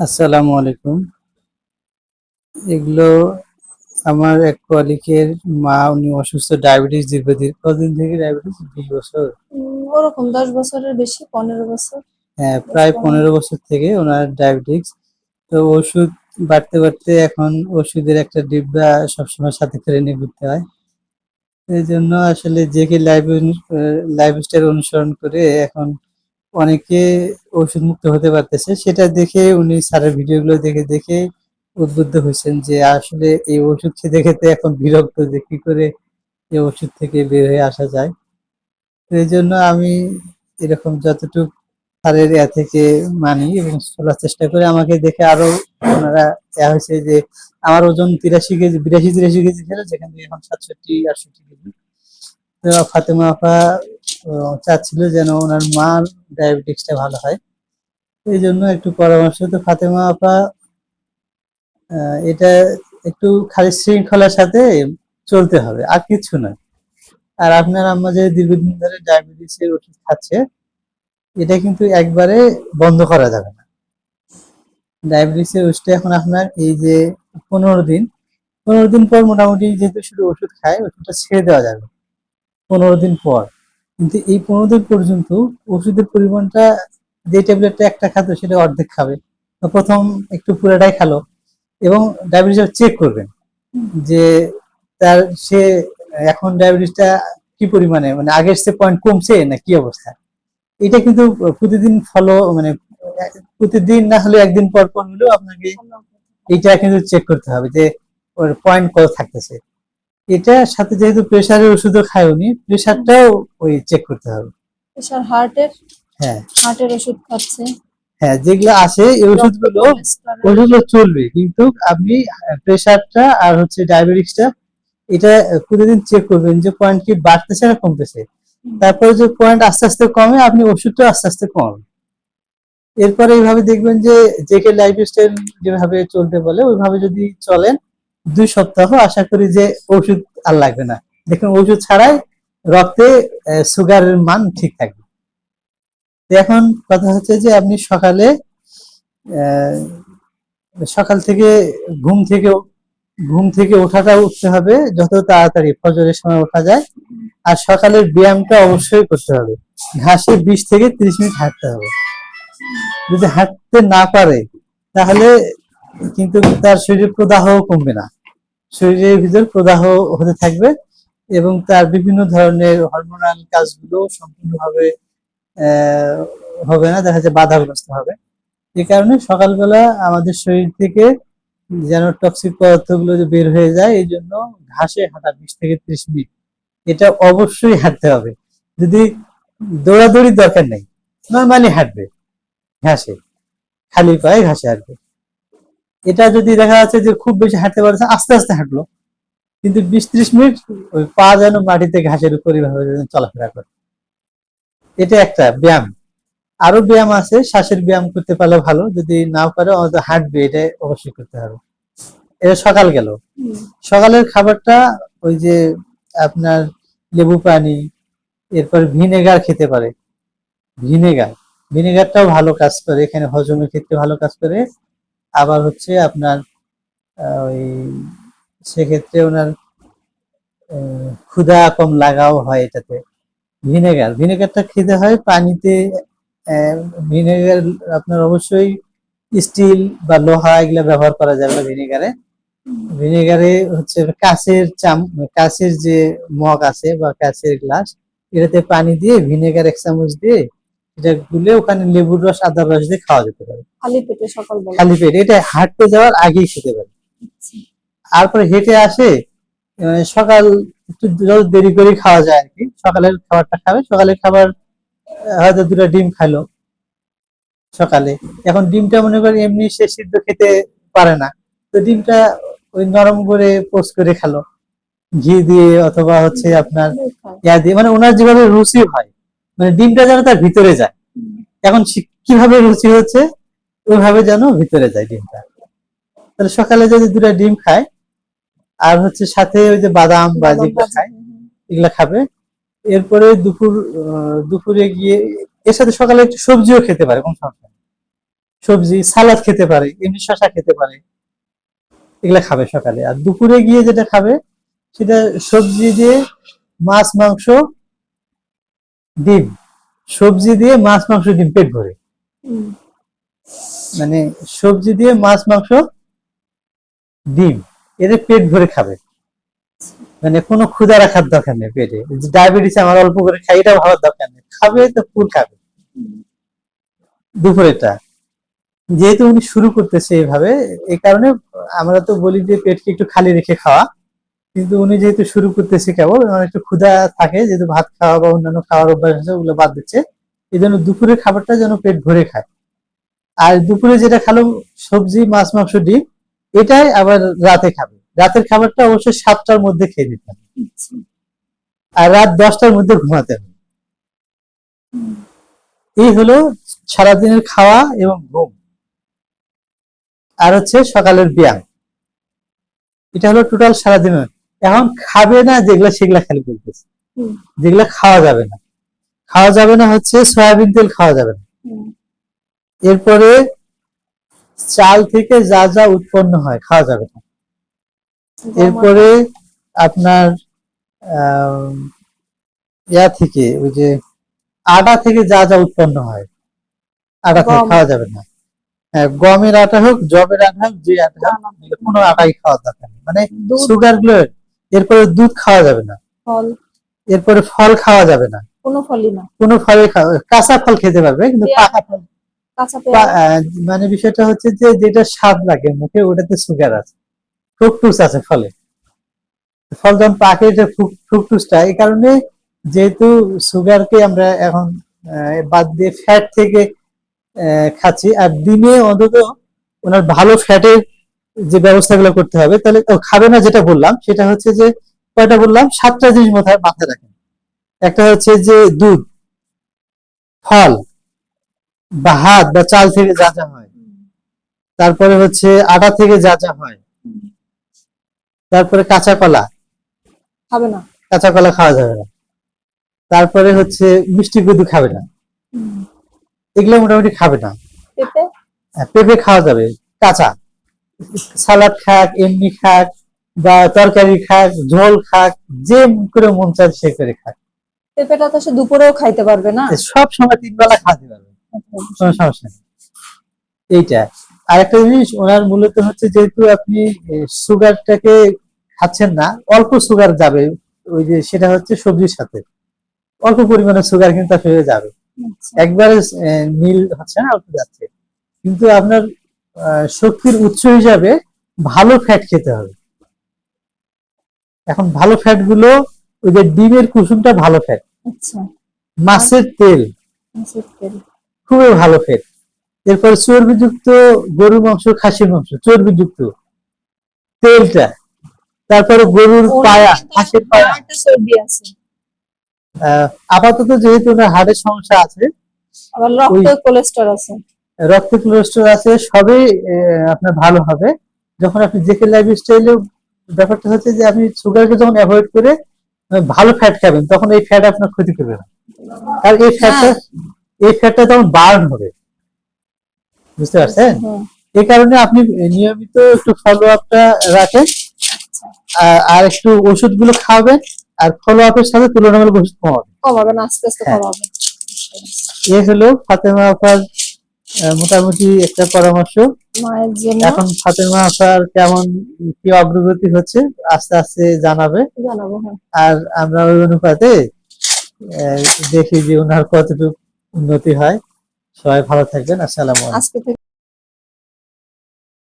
আসসালামু আলাইকুম। এগুলো আমার এক কলিকের মা উনি অসুস্থ ডায়াবেটিস দীর্ঘদিন কতদিন থেকে ডায়াবেটিস? বিশ বছর। ওরকম দশ বছরের বেশি পনেরো বছর। হ্যাঁ প্রায় পনেরো বছর থেকে ওনার ডায়াবেটিস। তো ওষুধ বাড়তে বাড়তে এখন ওষুধের একটা ডিব্বা সবসময় সাথে করে নিয়ে ঘুরতে হয়। এই জন্য আসলে যে কে লাইফ লাইফস্টাইল অনুসরণ করে এখন অনেকে ওষুধ মুক্ত হতে পারতেছে। সেটা দেখে উনি স্যারের ভিডিওগুলো দেখে দেখে উদ্বুদ্ধ হয়েছেন যে, আসলে এই ওষুধ খেতে খেতে এখন বিরক্ত যে কি করে এই ওষুধ থেকে বের হয়ে আসা যায়। এই জন্য আমি এরকম যতটুকু স্যারের ইয়া থেকে মানি এবং চলার চেষ্টা করে, আমাকে দেখে আরও ওনারা ইয়া হয়েছে যে, আমার ওজন তিরাশি কেজি, বিরাশি তিরাশি কেজি ছিল, যেখান থেকে এখন সাতষট্টি, আটষট্টি কেজি। তো ফাতেমা আপা চাচ্ছিল যেন ওনার মার ডায়াবেটিক্সটা ভালো হয়। এই জন্য একটু পরামর্শ তো ফাতেমা আপা এটা একটু খালি শৃঙ্খলার সাথে চলতে হবে, আর কিছু না। আর আপনার আম্মা যে দীর্ঘদিন ধরে ডায়াবেটিসের ওষুধ খাচ্ছে, এটা কিন্তু একবারে বন্ধ করা যাবে না। ডায়াবেটিসের ওষুধটা এখন আপনার এই যে পনেরো দিন পনেরো দিন পর মোটামুটি যেহেতু শুধু ওষুধ খায়, ওষুধটা ছেড়ে দেওয়া যাবে। পনেরো দিন পর। কিন্তু এই পনেরো দিন পর্যন্ত ওষুধের পরিমাণটা যে ট্যাবলেটটা একটা খাতো সেটা অর্ধেক খাবে। প্রথম একটু পুরাটাই খালো এবং ডায়াবেটিস চেক করবেন যে তার সে এখন ডায়াবেটিসটা কি পরিমাণে মানে আগের সে পয়েন্ট কমছে না কি অবস্থা? এটা কিন্তু প্রতিদিন ফলো মানে প্রতিদিন না হলে একদিন পর পর হলেও আপনাকে এটা কিন্তু চেক করতে হবে যে ওর পয়েন্ট কত থাকতেছে। এটার সাথে যেহেতু প্রেসারের ওষুধও খায় উনি প্রেসারটাও ওই চেক করতে হবে। প্রেশার হার্টের হ্যাঁ। হার্টের ওষুধ খাচ্ছে। হ্যাঁ যেগুলো আছে এই ওষুধগুলো ওষুধগুলো চলবে কিন্তু আপনি প্রেসারটা আর হচ্ছে ডায়াবেটিসটা এটা প্রতিদিন চেক করবেন যে পয়েন্ট কি বাড়তেছে না কমতেছে। তারপরে যে পয়েন্ট আস্তে আস্তে কমে আপনি ওষুধটা আস্তে আস্তে কমাবেন। এরপরে এইভাবে দেখবেন যে যে কে লাইফস্টাইল যেভাবে চলতে বলে ওইভাবে যদি চলেন দুই সপ্তাহ আশা করি যে ওষুধ আর লাগবে না। দেখুন, ওষুধ ছাড়াই রক্তে সুগারের মান ঠিক থাকবে। এখন কথা হচ্ছে যে আপনি সকালে সকাল থেকে ঘুম থেকে ঘুম থেকে ওঠাটা উঠতে হবে যত তাড়াতাড়ি, ফজরের সময় ওঠা যায়। আর সকালের ব্যায়ামটা অবশ্যই করতে হবে। ঘাসে বিশ থেকে ত্রিশ মিনিট হাঁটতে হবে। যদি হাঁটতে না পারে, তাহলে কিন্তু তার শরীরের প্রদাহ কমবে না। শরীরের ভিতর প্রদাহ হতে থাকবে এবং তার বিভিন্ন ধরনের হরমোনাল কাজগুলো সম্পূর্ণভাবে হবে না, দেখা যাচ্ছে বাধাগ্রস্ত হবে। এই কারণে সকালবেলা আমাদের শরীর থেকে যেন টক্সিক পদার্থগুলো যে বের হয়ে যায়, এই জন্য ঘাসে হাঁটা বিশ থেকে ত্রিশ মিনিট। এটা অবশ্যই হাঁটতে হবে। যদি দৌড়াদৌড়ির দরকার নেই, নর্মালি হাঁটবে ঘাসে, খালি পায়ে ঘাসে হাঁটবে। এটা যদি দেখা যাচ্ছে যে খুব বেশি হাঁটতে পারছে আস্তে আস্তে হাঁটলো। কিন্তু বিশ ত্রিশ মিনিট ওই পা যেন মাটিতে ঘাসের উপর এইভাবে চলাফেরা করে। এটা একটা ব্যায়াম। আরও ব্যায়াম আছে শ্বাসের ব্যায়াম করতে পারলে ভালো। যদি না পারে অন্তত হাঁটবে এটা অবশ্যই করতে হবে। এটা সকাল গেল। সকালের খাবারটা ওই যে আপনার লেবু পানি এরপর ভিনেগার খেতে পারে। ভিনেগার। ভিনেগারটাও ভালো কাজ করে এখানে হজমের ক্ষেত্রে ভালো কাজ করে। আবার হচ্ছে আপনার ওই সেক্ষেত্রে ওনার ক্ষুধা কম লাগাও হয় এটাতে। ভিনেগার, ভিনেগারটা খেতে হয় পানিতে ভিনেগার আপনার অবশ্যই স্টিল বা লোহা এগুলা ব্যবহার করা যাবে না ভিনেগারে। ভিনেগারে হচ্ছে কাঁচের চাম, কাঁচের যে মগ আছে বা কাঁচের গ্লাস, এটাতে পানি দিয়ে ভিনেগার এক চামচ দিয়ে এটা গুলে ওখানে লেবুর রস আদার রস দিয়ে খাওয়া যেতে পারে। খালি পেটে সকালবেলা খালি পেট। এটা হাঁটতে যাওয়ার আগেই খেতে পারে। তারপরে হেঁটে আসে সকাল একটু দেরি করে খাওয়া যায় আর কি সকালের খাবারটা খাবে। সকালের খাবার হয়তো দুটো ডিম খাইলো সকালে। এখন ডিমটা মনে করেন এমনি সে সিদ্ধ খেতে পারে না। তো ডিমটা ওই নরম করে পোস্ট করে খালো। ঘি দিয়ে অথবা হচ্ছে আপনার ইয়া দিয়ে। মানে ওনার যেভাবে রুচি হয় মানে ডিমটা যেন তার ভিতরে যায়। এখন কীভাবে রুচি হচ্ছে ওইভাবে যেন ভিতরে যায় ডিমটা। তাহলে সকালে যদি দুটা ডিম খায় আর হচ্ছে সাথে ওই যে বাদাম বা যেগুলো খায় এগুলা খাবে। এরপরে দুপুর দুপুরে গিয়ে এর সাথে সকালে একটু সবজিও খেতে পারে কোন সমস্যা সবজি সালাদ খেতে পারে এমনি শশা খেতে পারে এগুলা খাবে সকালে। আর দুপুরে গিয়ে যেটা খাবে সেটা সবজি দিয়ে মাছ মাংস ডিম। সবজি দিয়ে মাছ মাংস ডিম পেট ভরে। মানে সবজি দিয়ে মাছ মাংস ডিম এদের পেট ভরে খাবে। মানে কোনো ক্ষুধা রাখার দরকার নেই পেটে। ডায়াবেটিস আমার অল্প করে খাই এটা ভাবার দরকার নেই। খাবে তো ফুল খাবে। দুপুরেটা যেহেতু উনি শুরু করতেছে এভাবে এই কারণে আমরা তো বলি যে পেটকে একটু খালি রেখে খাওয়া। কিন্তু উনি যেহেতু শুরু করতেছে কেবল একটু ক্ষুধা থাকে যেহেতু ভাত খাওয়া বা অন্যান্য খাওয়ার অভ্যাস আছে ওগুলো বাদ দিচ্ছে। এই জন্য দুপুরের খাবারটা যেন পেট ভরে খায়। আর দুপুরে যেটা খালো সবজি মাছ মাংস ডিম এটাই আবার রাতে খাবে। রাতের খাবারটা অবশ্যই সাতটার মধ্যে খেয়ে দিতে হবে। আচ্ছা। আর রাত দশটার মধ্যে ঘুমাতে হবে। এই হলো সারাদিনের খাওয়া এবং ঘুম। আর হচ্ছে সকালের ব্যায়াম। এটা হলো টোটাল সারাদিনের এখন খাবে না যেগুলা সেগুলা খালি বলতেছে। যেগুলা খাওয়া যাবে না। খাওয়া যাবে না হচ্ছে সয়াবিন তেল খাওয়া যাবে না। এরপরে চাল থেকে যা যা উৎপন্ন হয় খাওয়া যাবে না। এরপরে আপনার ইয়া থেকে ওই যে আটা থেকে যা যা উৎপন্ন হয় আটা থেকে খাওয়া যাবে না। হ্যাঁ গমের আটা হোক জবের আটা হোক যে আটা কোনো আটাই খাওয়া দরকার না। মানে সুগারগুলো এরপরে দুধ খাওয়া যাবে না। ফল। এরপরে ফল খাওয়া যাবে না। কোনো ফলই না। কোনো ফলে কাঁচা ফল খেতে পারবে কিন্তু পাকা ফল। মানে বিষয়টা হচ্ছে যে যেটা স্বাদ লাগে মুখে ওটাতে সুগার আছে। ফ্রুকটুস আছে ফলে। ফল যখন পাকে ফ্রুকটুসটা এই কারণে যেহেতু সুগারকে আমরা এখন বাদ দিয়ে ফ্যাট থেকে আহ, খাচ্ছি আর দিনে অন্তত ওনার ভালো ফ্যাটের যে ব্যবস্থাগুলো করতে হবে তাহলে খাবে না যেটা বললাম সেটা হচ্ছে যে কয়টা বললাম? সাতটা জিনিস মাথায় মাথায় রাখেন। একটা হচ্ছে যে দুধ ফল বা হাত বা চাল থেকে যা যা হয়। তারপরে হচ্ছে আটা থেকে যা যা হয়। তারপরে কাঁচা কলা। খাবে না। কাঁচা কলা খাওয়া যাবে না। তারপরে হচ্ছে মিষ্টি গুদু খাবে না। এগুলো মোটামুটি খাবে না। পেঁপে? পেঁপে খাওয়া যাবে। কাঁচা। সালাদ খাক এমনি খাক বা তরকারি খাক ঝোল খাক যে করে মন চায় সে করে খাক। পেঁপেটা তো সে দুপুরেও খাইতে পারবে না। সব সময় তিন বেলা খাওয়াতে পারবে। কোনো সমস্যা নেই। এইটা। আর একটা জিনিস ওনার মূলত হচ্ছে যেহেতু আপনি সুগারটাকে খাচ্ছেন না অল্প সুগার যাবে ওই যে সেটা হচ্ছে সবজির সাথে। অল্প পরিমাণে সুগার কিন্তু আসলে যাবে। আচ্ছা, একবারে নীল হচ্ছে না অল্প যাচ্ছে। কিন্তু আপনার শক্তির উৎস হিসাবে ভালো ফ্যাট খেতে হবে। এখন ভালো ফ্যাটগুলো ওই যে ডিমের কুসুমটা ভালো ফ্যাট আচ্ছা। মাছের তেল। খুবই ভালো ফ্যাট এরপর চর্বিযুক্ত গরুর মাংস খাসির মাংস চর্বিযুক্ত। তেলটা। তারপরে গরুর পায়া হাঁসের পায়া। চর্বি আছে। আহ, আপাতত যেহেতু হার্টের সমস্যা আছে আবার রক্তে কোলেস্টর আছে। রক্ত কোলেস্ট্রল আছে সবই আপনার ভালো হবে। যখন আপনি জেকে লাইফ স্টাইলে ব্যাপারটা হচ্ছে যে আপনি সুগারকে যখন অ্যাভয়েড করে ভালো ফ্যাট খাবেন তখন এই ফ্যাট আপনার ক্ষতি করবে না। আর এই ফ্যাটটা এই ফ্যাটটা তখন বার্ন হবে। বুঝতে পারছেন? এই কারণে আপনি নিয়মিত একটু ফলো আপটা রাখেন আর একটু ওষুধগুলো খাওয়াবেন আর ফলো আপের সাথে তুলনামূলক ওষুধ কমাবেন। কমাবে না আস্তে আস্তে হ্যাঁ। কমাবে এ হলো ফাতেমা আপার মোটামুটি একটা পরামর্শ। এখন ফাতেমা আসার কেমন কি অগ্রগতি হচ্ছে আস্তে আস্তে জানাবে। হ্যাঁ। আর আমরা ওই অনুপাতে দেখি যে ওনার কতটুকু উন্নতি হয়। সবাই ভালো থাকবেন আসসালাম আলাইকুম। আজকে